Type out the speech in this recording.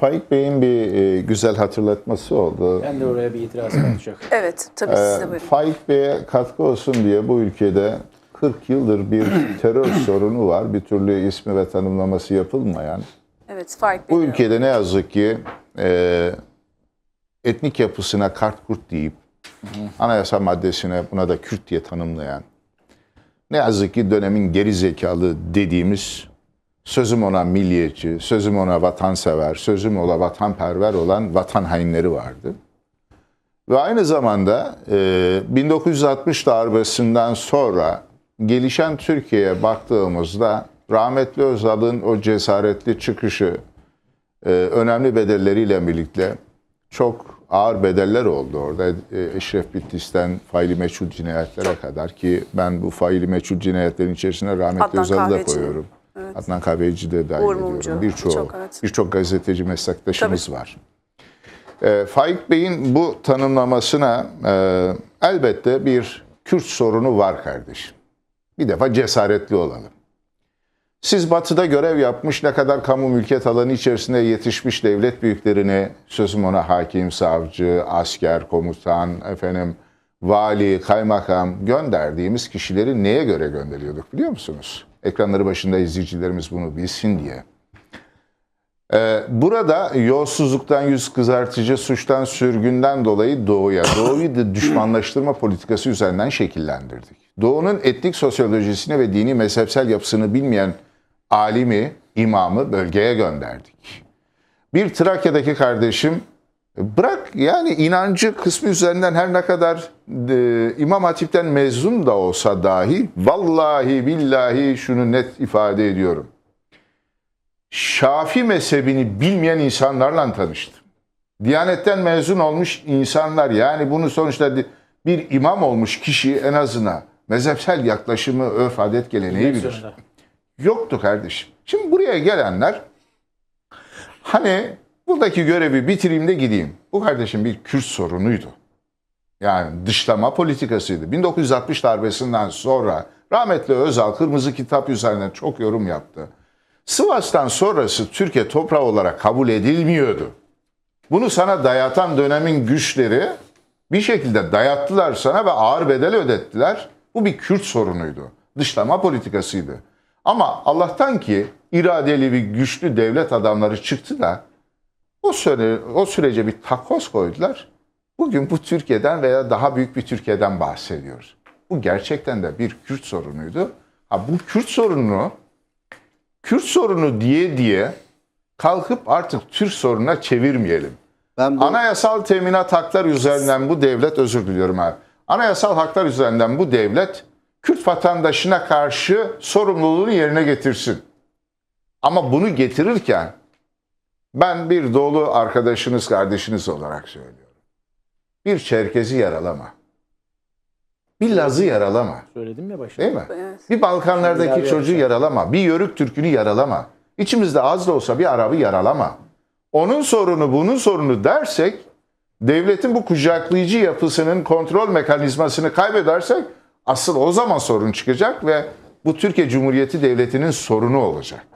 Faik Bey'in bir e, güzel hatırlatması oldu. Ben de oraya bir itiraz katacak. Evet, tabii siz de buyurun. Faik Bey'e katkı olsun diye bu ülkede 40 yıldır bir terör sorunu var. Bir türlü ismi ve tanımlaması yapılmayan. Evet, fark Bu ediyorum. ülkede ne yazık ki e, etnik yapısına kart kurt deyip anayasa maddesine buna da Kürt diye tanımlayan ne yazık ki dönemin geri zekalı dediğimiz sözüm ona milliyetçi, sözüm ona vatansever, sözüm ona vatanperver olan vatan hainleri vardı. Ve aynı zamanda e, 1960 darbesinden sonra gelişen Türkiye'ye baktığımızda rahmetli Özal'ın o cesaretli çıkışı e, önemli bedelleriyle birlikte çok ağır bedeller oldu orada. E, Eşref Bitlis'ten faili meçhul cinayetlere kadar ki ben bu faili meçhul cinayetlerin içerisine rahmetli Adnan Özal'ı da koyuyorum. Adnan Kahveci de dahil Uğur ediyorum. Birçok evet. birçok gazeteci meslektaşımız var. E, Faik Bey'in bu tanımlamasına e, elbette bir Kürt sorunu var kardeşim. Bir defa cesaretli olalım. Siz batıda görev yapmış ne kadar kamu mülkiyet alanı içerisinde yetişmiş devlet büyüklerini, sözüm ona hakim, savcı, asker, komutan, efendim vali, kaymakam gönderdiğimiz kişileri neye göre gönderiyorduk biliyor musunuz? Ekranları başında izleyicilerimiz bunu bilsin diye. Ee, burada yolsuzluktan, yüz kızartıcı, suçtan, sürgünden dolayı Doğu'ya, Doğu'yu da düşmanlaştırma politikası üzerinden şekillendirdik. Doğu'nun etnik sosyolojisini ve dini mezhepsel yapısını bilmeyen alimi, imamı bölgeye gönderdik. Bir Trakya'daki kardeşim bırak yani inancı kısmı üzerinden her ne kadar e, İmam Hatip'ten mezun da olsa dahi vallahi billahi şunu net ifade ediyorum. Şafi mezhebini bilmeyen insanlarla tanıştım. Diyanetten mezun olmuş insanlar yani bunu sonuçta bir imam olmuş kişi en azından mezhepsel yaklaşımı, örf, adet, geleneği bilir. zorunda. Yoktu kardeşim. Şimdi buraya gelenler hani buradaki görevi bitireyim de gideyim. Bu kardeşim bir Kürt sorunuydu. Yani dışlama politikasıydı. 1960 darbesinden sonra rahmetli Özal Kırmızı Kitap üzerine çok yorum yaptı. Sivas'tan sonrası Türkiye toprağı olarak kabul edilmiyordu. Bunu sana dayatan dönemin güçleri bir şekilde dayattılar sana ve ağır bedel ödettiler. Bu bir Kürt sorunuydu. Dışlama politikasıydı. Ama Allah'tan ki iradeli ve güçlü devlet adamları çıktı da o süre, o sürece bir takoz koydular. Bugün bu Türkiye'den veya daha büyük bir Türkiye'den bahsediyoruz. Bu gerçekten de bir Kürt sorunuydu. Ha, bu Kürt sorununu Kürt sorunu diye diye kalkıp artık Türk sorununa çevirmeyelim. Ben bu Anayasal teminat haklar üzerinden bu devlet, özür diliyorum abi. Anayasal haklar üzerinden bu devlet Kürt vatandaşına karşı sorumluluğunu yerine getirsin. Ama bunu getirirken ben bir dolu arkadaşınız, kardeşiniz olarak söylüyorum. Bir Çerkezi yaralama. Bir Laz'ı yaralama. Söyledim ya başta. Değil mi? Evet. Bir Balkanlardaki İlave çocuğu yapacağım. yaralama. Bir Yörük Türk'ünü yaralama. İçimizde az da olsa bir Arap'ı yaralama. Onun sorunu bunun sorunu dersek devletin bu kucaklayıcı yapısının kontrol mekanizmasını kaybedersek asıl o zaman sorun çıkacak ve bu Türkiye Cumhuriyeti Devleti'nin sorunu olacak.